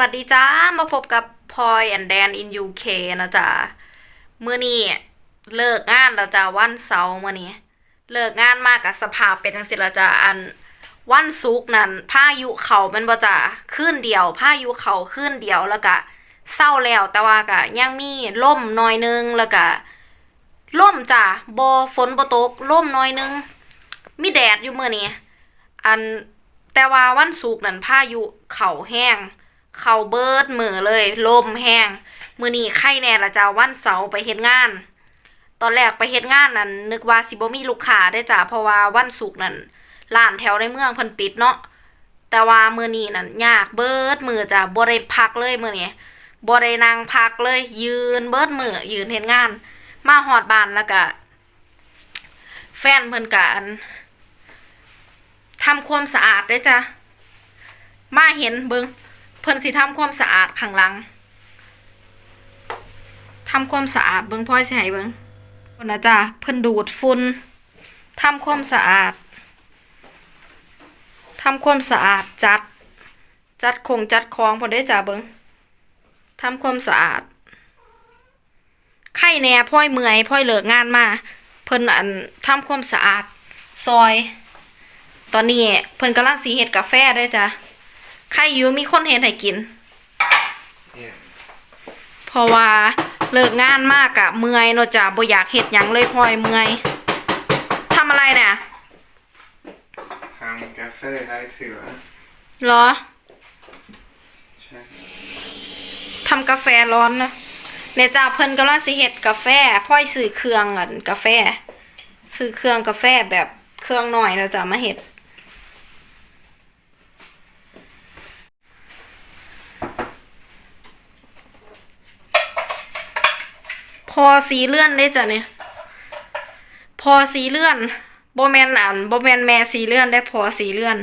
วัสดีจ้า มาพบกับพลอยแอนแดนอินยูเคนะจ๊ะเมื้อนี้เลิกงานแล้วจ้ะวันเสาร์เมื้อนี้ เลิกงานมากกับสภาพเป็นจังซี่ละจ้ะอันวันศุกนั่นพายุเขามันบ่จ้ะคืนเดียวพายุเขาคืนเดียวแล้วก็เศร้าแล้วแต่ว่าก็ยังมีลมหน่อยนึงแล้วก็ลมจ้ะบ่ฝนบ่ตกลมหน่อยนึง มีแดดอยู่เมื้อนี้อันแต่ว่าวันศุกนั่นพายุเขาแห้ง เขาเบิดมือเลยลมแห้งมือนี้ไข้แน่ละจ้าวันเสาร์ไปเฮ็ดงาน ตอนแรกไปเฮ็ดงานนั่นนึกว่าสิบ่มีลูกค้าได้จ้าเพราะว่าวันศุกร์นั่นร้านแถวในเมืองเพิ่นปิดเนาะแต่ว่ามือนี้นั่นยากเบิดมือจ้าบ่ได้พักเลยมือนี้บ่ได้นั่งพักเลย ยืนเบิดมือยืนเฮ็ดงาน มาฮอดบ้านแล้วก็แฟนเพิ่นก็อันทำความสะอาดเด้จ้ะมาเห็นเบิ่ง เพิ่นสิทำความสะอาดข้างหลังทำความสะอาดเบิ่งพ่อยสิให้เบิ่งเพิ่นนะจ้ะเพิ่นดูดฝุ่นทำความสะอาดทำความสะอาดจัด จัดคงจัดของพิ่นได้จ้ะเบิ่งทำความสะอาดไข่แหน่พ่อยเมื่อยพ่อยเลิกงานมา เพิ่นอันทำความสะอาด ซอย ตอนนี้เพิ่นกำลังสิเฮ็ดกาแฟเด้จ้ะ ใครอยู่มีคนเห็นให้กิน Yeah. เพราะว่าเลิกงานมากอะเมื่อยเนาะจ้ะบ่อยากเฮ็ดหยังเลยพลอยเมื่อยทำอะไรเนี่ยทำกาแฟให้ถือเหรอใช่ทำกาแฟร้อนนะเนี่ยจ้าเพิ่นกำลังสิเฮ็ดกาแฟพลอยซื้อเครื่องอันกาแฟซื้อเครื่องกาแฟแบบเครื่องหน่อยแล้วจ้ะมาเฮ็ด พอสีเลื่อนได้จ้ะเนี่ยพอสีเลื่อนโบแมนอันโบแมนแม่สีเลื่อนได้พอสีเลื่อน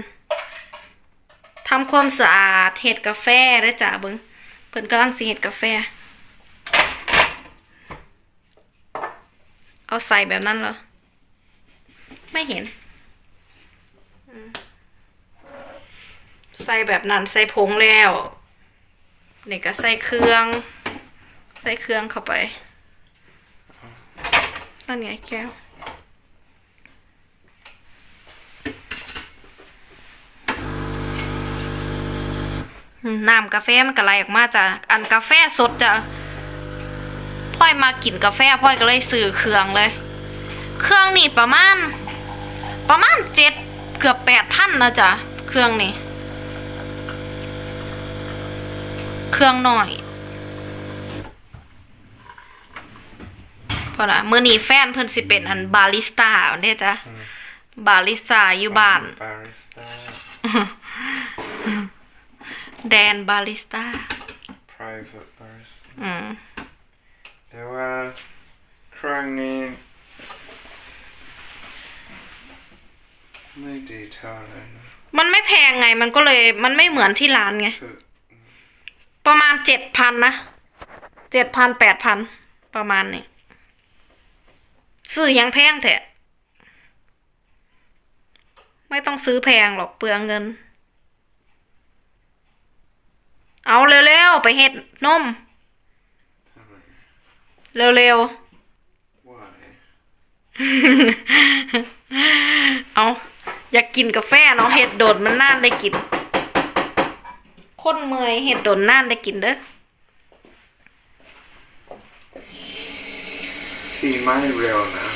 ทำความสะอาดเห็ดกาแฟได้จ้ะเบิงเพิ่นกำลังสิเห็ดกาแฟ เอาใส่แบบนั้นเหรอ ไม่เห็น ใส่แบบนั้นใส่ผงแล้วนี่ก็ใส่เครื่อง ใส่เครื่องเข้าไป นั่นไงแก้ว น้ำกาแฟมันก็ไหลออกมาจากอันกาแฟสดจะพ่อยมากินกาแฟพ่อยก็เลยซื้อเครื่องเลย เครื่องนี่ประมาณ ประมาณเจ็ดเกือบแปดพันนะจ๊ะ เครื่องนี่ เครื่องหน่อย พอละมื้อนี้แฟนเพิ่นสิเป็นอันบาริสต้าเด้จ้ะบาริสต้าอยู่บ้าน บาริสต้า แดนบาริสต้า private barista อืมแต่ว่าครั้งนี้ไม่ดีเท่าไหร่นะมันไม่แพงไง มันก็เลยมันไม่เหมือนที่ร้านไง คือประมาณเจ็ดพันนะเจ็ดพันแปดพันประมาณนี้ ซื้อยังแพงแท้ไม่ต้องซื้อแพงหรอกเปลืองเงิน เอาเร็วๆ ไปเฮ็ดนมทำไมเร็ว why ๆเอาอยากกินกาแฟเนาะเห็ดโดดมันน่านได้กิน คนเมื่อยเห็ดโดดน่านได้กินเด้อ ที่ไม่เร็วนะ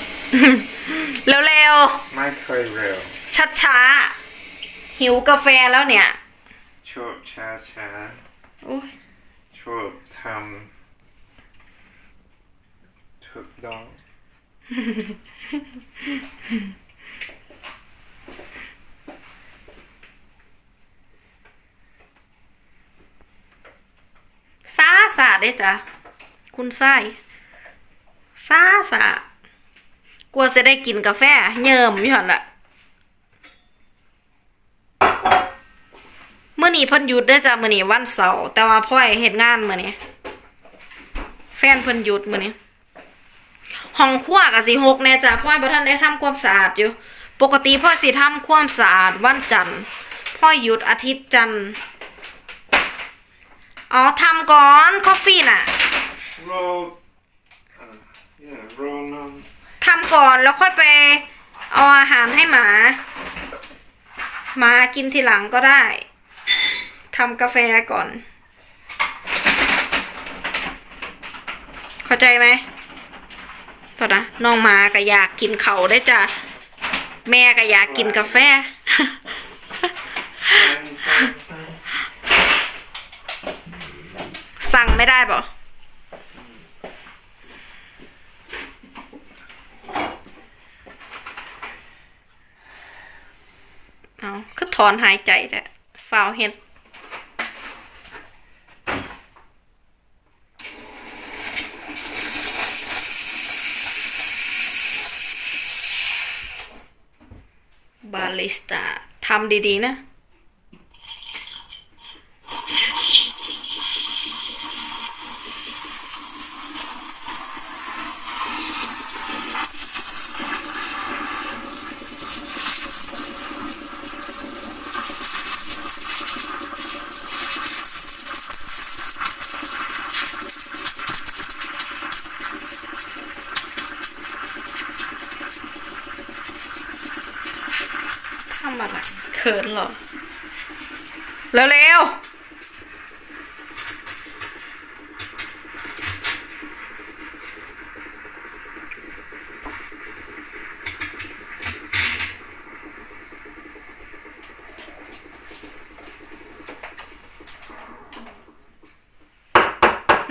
เร็วไม่เคยเร็ว ๆ ช้าๆ หิวกาแฟแล้วเนี่ย ชอบช้าช้าโอ้ยๆชอบทำถูกต้องซาสาได้จ้ะ คุณไส้ ซาสากลัวจะได้กินกาแฟเยิ่มอยู่หันละเมื่อนี้เพิ่นหยุดได้จ้ะมื่อนี้วันเสาร์แต่ว่าพ่อยเฮ็ดงานมื่อนี้แฟนเพิ่นหยุดมื่อนี้ห้องครัวก็สิหกแน่จ้ะพ่อยบ่ทันได้ทำความสะอาดอยู่ ปกติพ่อยสิทำความสะอาดวันจันทร์พ่อยหยุดอาทิตย์จันทร์อ๋อทำก่อนคอฟฟี่น่ะ roll ทำก่อนแล้วค่อยไปเอาอาหารให้หมา หมากินทีหลังก็ได้ทำกาแฟก่อน เข้าใจไหมพอนะน้องหมาก็อยากกินเขาได้จ้ะแม่ก็อยากกินกาแฟ and something สั่งไม่ได้ปะเอนหายใจแหละฟาวเฮ็ดบาลิสต้าทำดี ๆ นะ เขินเหรอเร็วๆ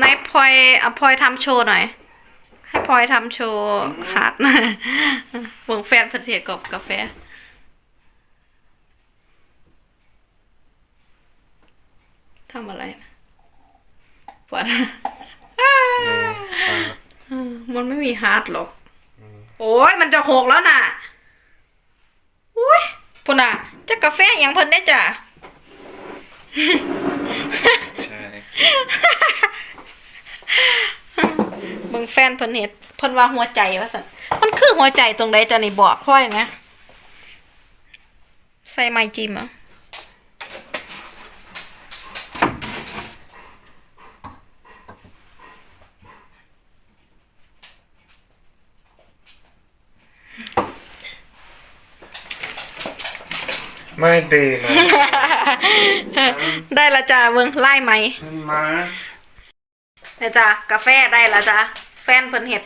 นายพลอยเอพลอยทำโชว์หน่อย ให้พลอยทำโชว์ฮาร์ดนะเบิ่งแฟนเพิ่นเฮ็ดกับกาแฟ ทำอะไรนะปวด no uh, มันไม่มีฮาร์ดหรอก โอ้ยมันจะหกแล้วน่ะ อุ้ยพุ่นน่ะจะกาแฟอย่างเพิ่นได้จ้ะใช่เบิ่งแฟนเพิ่นเฮ็ดเพิ่นว่าหัวใจว่าซั่นมันคือหัวใจตรงใดจ้ะนี่บอกค่อยนะ ใส่ไม้จิ้มเหรอะ ไม่ดีนะได้ละจ้ะเบิ่งไล่ไหมมาเดี๋ยวจ้ะกาแฟได้ละจ้ะแฟนเพิ่นเฮ็ด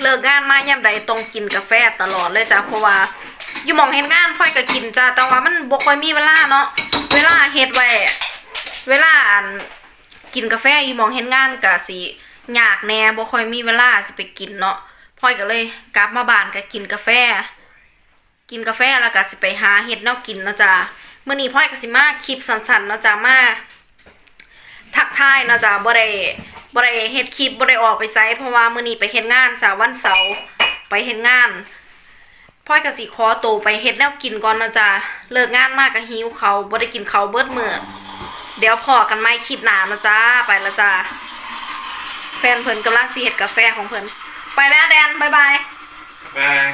เลิกงานมายามใดต้องกินกาแฟตลอดเลยจ้ะเพราะว่า อยู่หมองเฮ็ดงานค่อยก็กินจ้ะแต่ว่ามันบ่ค่อยมีเวลาเนาะเวลาเฮ็ดไว้เวลาอันกินกาแฟอยู่หมองเฮ็ดงานก็สิยากแหน่บ่ค่อยมีเวลาสิไปกินเนาะ พ่อยก็เลยกลับมาบ้านก็กินกาแฟ กินกาแฟแล้วก็สิไปหาเฮ็ดแนวกินเนาะจ้ะมื้อนี้พ่อยก็สิมาคลิปสั้นๆเนาะจ้ะมาทักทายเนาะจ้ะบ่ได้บ่ได้เฮ็ดคลิปบ่ได้ออกไปไสเพราะว่ามื้อนี้ไปเฮ็ดงานจ้ะวันเสาร์ไปเฮ็ดงานพ่อยก็สิขอโตไปเฮ็ดแนวกินก่อนนะจ้ะเลิกงานมากก็หิวเขาบ่ได้กินเขาเบิดมื้อเดี๋ยวพอกันใหม่คลิปหนานะจ้าไปล้วจ้ะแฟนเพิ่นกำลังสิเฮ็ดกาแฟของเพิ่น ไปแล้วแดนบายบาย บาย